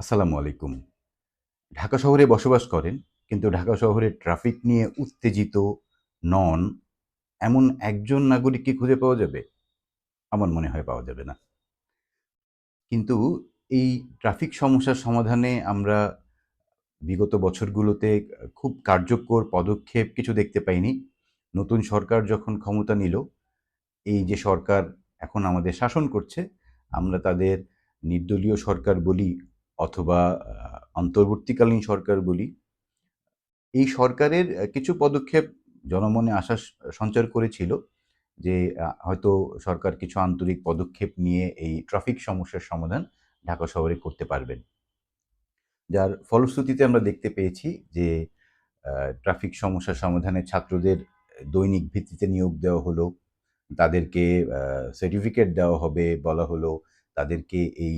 আসসালামু আলাইকুম। ঢাকা শহরে বসবাস করেন, কিন্তু ঢাকা শহরে ট্রাফিক নিয়ে উত্তেজিত নন, এমন একজন নাগরিককে খুঁজে পাওয়া যাবে? আমার মনে হয় পাওয়া যাবে না। কিন্তু এই ট্রাফিক সমস্যার সমাধানে আমরা বিগত বছরগুলোতে খুব কার্যকর পদক্ষেপ কিছু দেখতে পাইনি। নতুন সরকার যখন ক্ষমতা নিল, এই যে সরকার এখন আমাদের শাসন করছে, আমরা তাদের নির্দলীয় সরকার বলি অথবা অন্তর্বর্তীকালীন সরকার বলি, এই সরকারের কিছু পদক্ষেপ জনমনে আশা সঞ্চার করেছিল যে হয়তো সরকার কিছু আন্তরিক পদক্ষেপ নিয়ে এই ট্রাফিক সমস্যার সমাধান ঢাকা শহরে করতে পারবেন। যার ফলশ্রুতিতে আমরা দেখতে পেয়েছি যে ট্রাফিক সমস্যা সমাধানে ছাত্রদের দৈনিক ভিত্তিতে নিয়োগ দেওয়া হলো, তাদেরকে সার্টিফিকেট দেওয়া হবে বলা হলো, তাদেরকে এই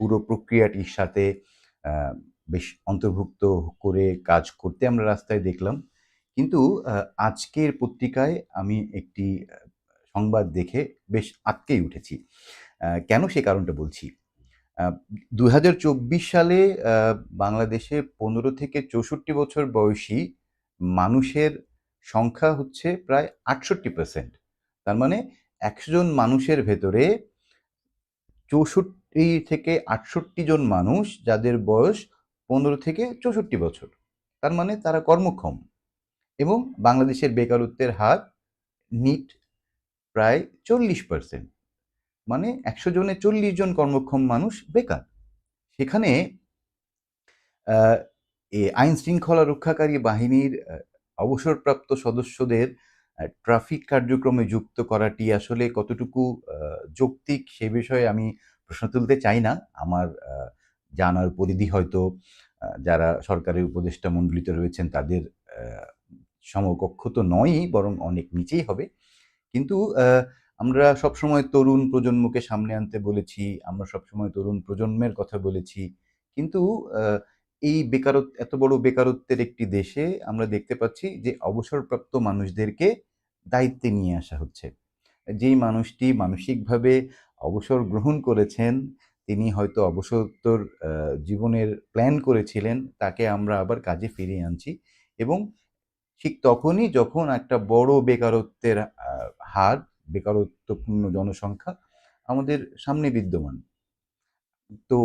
পুরো প্রক্রিয়াটির সাথে বেশ অন্তর্ভুক্ত করে কাজ করতে আমরা রাস্তায় দেখলাম। কিন্তু আজকের পত্রিকায় আমি একটি সংবাদ দেখে বেশ আটকেই উঠেছি। কেন সে কারণটা বলছি? দু হাজার চব্বিশ সালে বাংলাদেশে পনেরো থেকে চৌষট্টি বছর বয়সী মানুষের সংখ্যা হচ্ছে প্রায় আটষট্টি পার্সেন্ট তার মানে একশো জন মানুষের ভেতরে চৌষট্টি থেকে আটষট্টি জন মানুষ যাদের বয়স পনেরো থেকে চৌষট্টি বছর। তার মানে তারা কর্মক্ষম। এবং বাংলাদেশের বেকারত্বের হার নিট প্রায় চল্লিশ পার্সেন্ট। মানে একশো জনে চল্লিশ জন কর্মক্ষম মানুষ বেকার। সেখানে আইন শৃঙ্খলা রক্ষাকারী বাহিনীর অবসরপ্রাপ্ত সদস্যদের ট্রাফিক কার্যক্রমে যুক্ত করাটি আসলে কতটুকু যৌক্তিক সে বিষয়ে আমি প্রশ্ন তুলতে চাই না। আমার জানার পরিধি হয়তো যারা সরকারের উপদেষ্টা মণ্ডলীতে রয়েছেন তাদের সমকক্ষ তো নয়ই, বরং অনেক নিচেই হবে। কিন্তু আমরা সবসময় তরুণ প্রজন্মকে সামনে আনতে বলেছি, আমরা সবসময় তরুণ প্রজন্মের কথা বলেছি। কিন্তু এই বেকারত্ব এত বড় বেকারত্বের একটি দেশে আমরা দেখতে পাচ্ছি যে অবসরপ্রাপ্ত মানুষদেরকে দায়িত্বে নিয়ে আসা হচ্ছে। যেই মানুষটি মানসিকভাবে অবসর গ্রহণ করেছেন, তিনি হয়তো অবসরোত্তর জীবনের প্ল্যান করেছিলেন, তাকে আমরা আবার কাজে ফিরিয়ে আনছি এবং ঠিক তখনই যখন একটা বড় বেকারত্বের হার, বেকারত্বপূর্ণ জনসংখ্যা আমাদের সামনে বিদ্যমান। তো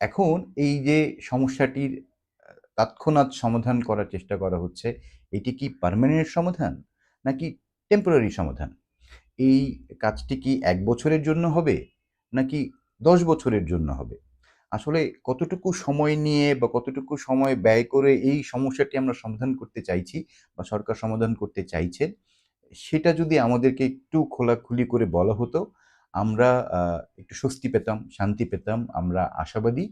এখন এই যে সমস্যাটির তৎক্ষণাৎ সমাধান করার চেষ্টা করা হচ্ছে, এটি কি পার্মানেন্ট সমাধান নাকি টেম্পোরারি সমাধান? এই কাজটি কি এক বছরের জন্য হবে? নাকি দশ বছরের জন্য হবে? আসলে কতটুকু সময় নিয়ে বা কতটুকু সময় ব্যয় করে এই সমস্যাটি আমরা সমাধান করতে চাইছি বা সরকার সমাধান করতে চাইছে সেটা যদি আমাদেরকে একটু খোলাখুলি করে বলা হতো, আমরা একটু স্বস্তি পেতাম, শান্তি পেতাম, আমরা আশাবাদী,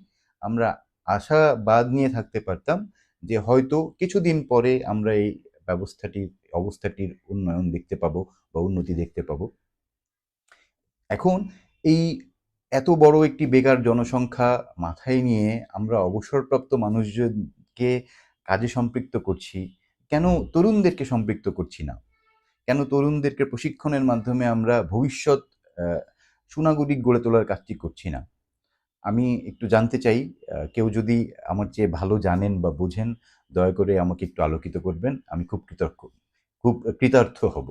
আমরা আশাবাদ নিয়ে থাকতে পারতাম যে হয়তো কিছুদিন পরে আমরা এই ব্যবস্থাটির অবস্থাটির উন্নয়ন দেখতে পাবো বা উন্নতি দেখতে পাবো। এখন এই এত বড় একটি বেকার জনসংখ্যা মাথায় নিয়ে আমরা অবসরপ্রাপ্ত মানুষজনকে কাজে সম্পৃক্ত করছি, কেন তরুণদেরকে সম্পৃক্ত করছি না? কেন তরুণদেরকে প্রশিক্ষণের মাধ্যমে আমরা ভবিষ্যৎ সুনাগরিক গড়ে তোলার কাজটি করছি না? আমি একটু জানতে চাই কেউ যদি আমার চেয়ে ভালো জানেন বা বুঝেন, দয়া করে আমাকে একটু আলোকিত করবেন। আমি খুব কৃতজ্ঞ, খুব কৃতার্থ হব।